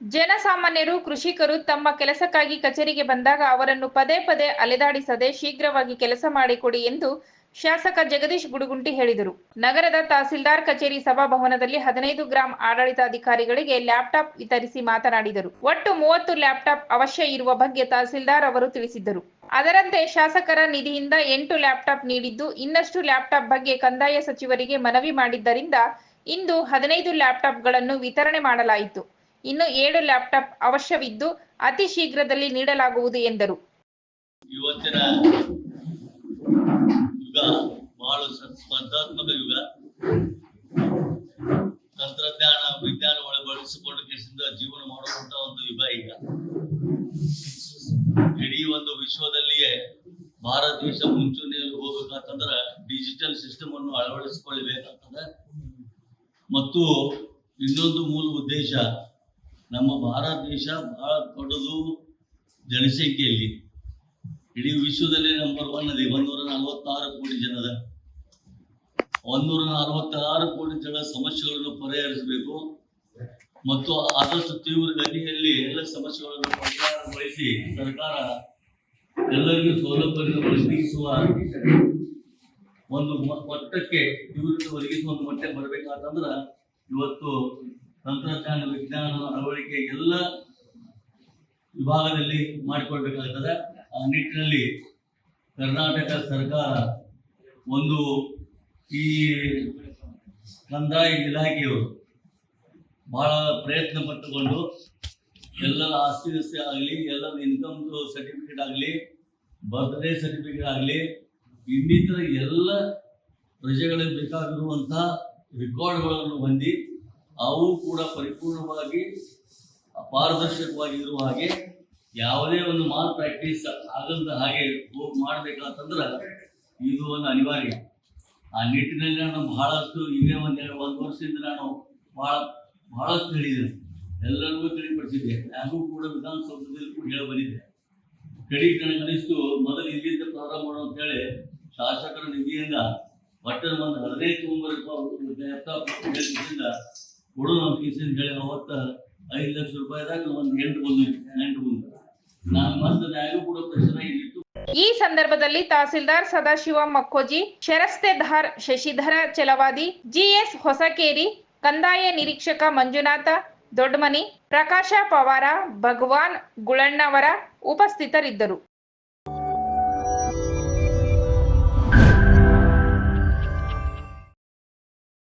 ಜನಸಾಮಾನ್ಯರು, ಕೃಷಿಕರು ತಮ್ಮ ಕೆಲಸಕ್ಕಾಗಿ ಕಚೇರಿಗೆ ಬಂದಾಗ ಅವರನ್ನು ಪದೇ ಪದೇ ಅಲೆದಾಡಿಸದೆ ಶೀಘ್ರವಾಗಿ ಕೆಲಸ ಮಾಡಿಕೊಡಿ ಎಂದು ಶಾಸಕ ಜಗದೀಶ್ ಗುಡುಗುಂಟಿ ಹೇಳಿದರು. ನಗರದ ತಹಸೀಲ್ದಾರ್ ಕಚೇರಿ ಸಭಾಭವನದಲ್ಲಿ ಹದಿನೈದು ಗ್ರಾಂ ಆಡಳಿತಾಧಿಕಾರಿಗಳಿಗೆ ಲ್ಯಾಪ್ಟಾಪ್ ವಿತರಿಸಿ ಮಾತನಾಡಿದರು. ಒಟ್ಟು ಮೂವತ್ತು ಲ್ಯಾಪ್ಟಾಪ್ ಅವಶ್ಯ ಇರುವ ಬಗ್ಗೆ ತಹಸೀಲ್ದಾರ್ ಅವರು ತಿಳಿಸಿದ್ದರು. ಅದರಂತೆ ಶಾಸಕರ ನಿಧಿಯಿಂದ ಎಂಟು ಲ್ಯಾಪ್ಟಾಪ್ ನೀಡಿದ್ದು, ಇನ್ನಷ್ಟು ಲ್ಯಾಪ್ಟಾಪ್ ಬಗ್ಗೆ ಕಂದಾಯ ಸಚಿವರಿಗೆ ಮನವಿ ಮಾಡಿದ್ದರಿಂದ ಇಂದು ಹದಿನೈದು ಲ್ಯಾಪ್ಟಾಪ್ಗಳನ್ನು ವಿತರಣೆ ಮಾಡಲಾಯಿತು. ಇನ್ನು ಏಳು ಲ್ಯಾಪ್ಟಾಪ್ ಅವಶ್ಯವಿದ್ದು ಅತಿ ಶೀಘ್ರದಲ್ಲಿ ನೀಡಲಾಗುವುದು ಎಂದರು. ಯುವಜನ ಯುಗ ಬಹಳ ಸ್ಪರ್ಧಾತ್ಮಕ ಯುಗ. ತಂತ್ರಜ್ಞಾನ, ವಿಜ್ಞಾನ ಕೇಸಿಂದ ಜೀವನ ಮಾಡುವಂತಹ ಒಂದು ಯುಗ ಈಗ. ಇಡೀ ಒಂದು ವಿಶ್ವದಲ್ಲಿಯೇ ಭಾರತ ದೇಶ ಮುಂಚೂಣಿಯಲ್ಲಿ ಹೋಗ್ಬೇಕಂತಂದ್ರ ಡಿಜಿಟಲ್ ಸಿಸ್ಟಮ್ ಅನ್ನು ಅಳವಡಿಸಿಕೊಳ್ಳಬೇಕಂತಂದ್ರೆ ಮತ್ತು ಇನ್ನೊಂದು ಮೂಲ ಉದ್ದೇಶ ನಮ್ಮ ಭಾರತ ದೇಶ ಬಹಳ ದೊಡ್ಡದು ಜನಸಂಖ್ಯೆಯಲ್ಲಿ. ಇಡೀ ವಿಶ್ವದಲ್ಲಿ ನಂಬರ್ ಒನ್ ಅದೇ. ಒಂದೂರ ನಲವತ್ತಾರು ಕೋಟಿ ಜನದ. ಒಂದೂರ ನಲವತ್ತಾರು ಕೋಟಿ ಜನ ಸಮಸ್ಯೆಗಳನ್ನು ಪರಿಹರಿಸಬೇಕು. ಮತ್ತು ಆದಷ್ಟು ತೀವ್ರ ಗತಿಯಲ್ಲಿ ಎಲ್ಲ ಸಮಸ್ಯೆಗಳನ್ನು ಪರಿಹಾರಗೊಳಿಸಿ ಸರ್ಕಾರ ಎಲ್ಲರಿಗೂ ಸೌಲಭ್ಯವನ್ನು ಒದಗಿಸುವ ಒಂದು ಮಟ್ಟಕ್ಕೆ ತೀವ್ರತೆ ಒದಗಿಸುವ ಒಂದು ಮಟ್ಟಕ್ಕೆ ಬರಬೇಕಾತಂದ್ರ ಇವತ್ತು ತಂತ್ರಜ್ಞಾನ ವಿಜ್ಞಾನ ಅಳವಡಿಕೆ ಎಲ್ಲ ವಿಭಾಗದಲ್ಲಿ ಮಾಡಿಕೊಳ್ಬೇಕಾಗ್ತದೆ. ಆ ನಿಟ್ಟಿನಲ್ಲಿ ಕರ್ನಾಟಕ ಸರ್ಕಾರ ಒಂದು ಈ ಕಂದಾಯ ಇಲಾಖೆಯು ಬಹಳ ಪ್ರಯತ್ನ ಪಟ್ಟುಕೊಂಡು ಎಲ್ಲ ಆಸ್ತಿ ವ್ಯವಸ್ಥೆ ಆಗಲಿ, ಎಲ್ಲ ಇನ್ಕಮ್ ಸರ್ಟಿಫಿಕೇಟ್ ಆಗಲಿ ಬರ್ತ್ಡೇ ಸರ್ಟಿಫಿಕೇಟ್ ಆಗಲಿ, ಇನ್ನಿತರ ಎಲ್ಲ ಪ್ರಜೆಗಳಿಗೆ ಬೇಕಾಗಿರುವಂಥ ರೆಕಾರ್ಡ್ಗಳನ್ನು ಹೊಂದಿ ಅವು ಕೂಡ ಪರಿಪೂರ್ಣವಾಗಿ ಪಾರದರ್ಶಕವಾಗಿರುವ ಹಾಗೆ ಯಾವುದೇ ಒಂದು ಮಾಲ್ ಪ್ರಾಕ್ಟೀಸ್ ಆಗದ ಹಾಗೆ ಮಾಡ್ಬೇಕಂತಂದ್ರ ಇದು ಒಂದು ಅನಿವಾರ್ಯ. ಆ ನಿಟ್ಟಿನಲ್ಲಿ ನಾನು ಬಹಳಷ್ಟು ಇದೇ ಒಂದು ಎರಡು ಒಂದು ವರ್ಷದಿಂದ ನಾನು ಬಹಳ, ಬಹಳಷ್ಟು ಹೇಳಿದ್ದೇನೆ. ಎಲ್ಲರಿಗೂ ತಿಳಿಪಡಿಸಿದ್ದೆ. ಹಾಗೂ ಕೂಡ ವಿಧಾನಸೌಧದಲ್ಲಿ ಕೂಡ ಹೇಳಿ ಬಂದಿದ್ದೆ. ಕಡಿ ಕನಿಷ್ಠ ಮೊದಲು ಇಲ್ಲಿಂದ ಪ್ರಾರಂಭ ಮಾಡು ಅಂತೇಳಿ ಶಾಸಕರ ನಿಧಿಯಿಂದ ಒಟ್ಟು ಒಂದು ಹದಿನೈದು ತುಂಬಿಂದ ಕೊಡೋಣ ಅಂತ ಕಿಸಿಂದ ಹೇಳಿ, ಅವತ್ತ ಐದು ಲಕ್ಷ ರೂಪಾಯಿದಾಗ ಒಂದು ಎಂಟು ಬಂದು ಎಂಟು ಬಂದು ನಾನು ಮತ್ತೆ ನ್ಯಾಯ ಕೂಡ ಪ್ರಶ್ನೆ ಇಲ್ಲಿತ್ತು. ಈ ಸಂದರ್ಭದಲ್ಲಿ ತಹಸೀಲ್ದಾರ್ ಸದಾಶಿವ ಮಕ್ಕೋಜಿ ಶರಸ್ತೆಧಾರ್ ಶಶಿಧರ ಚಲವಾದಿ, ಜಿಎಸ್ ಹೊಸಕೇರಿ, ಕಂದಾಯ ನಿರೀಕ್ಷಕ ಮಂಜುನಾಥ, ದೊಡ್ಡಮನಿ, ಪ್ರಕಾಶ ಪವಾರ, ಭಗವಾನ್ ಗುಳಣ್ಣವರ ಉಪಸ್ಥಿತರಿದ್ದರು.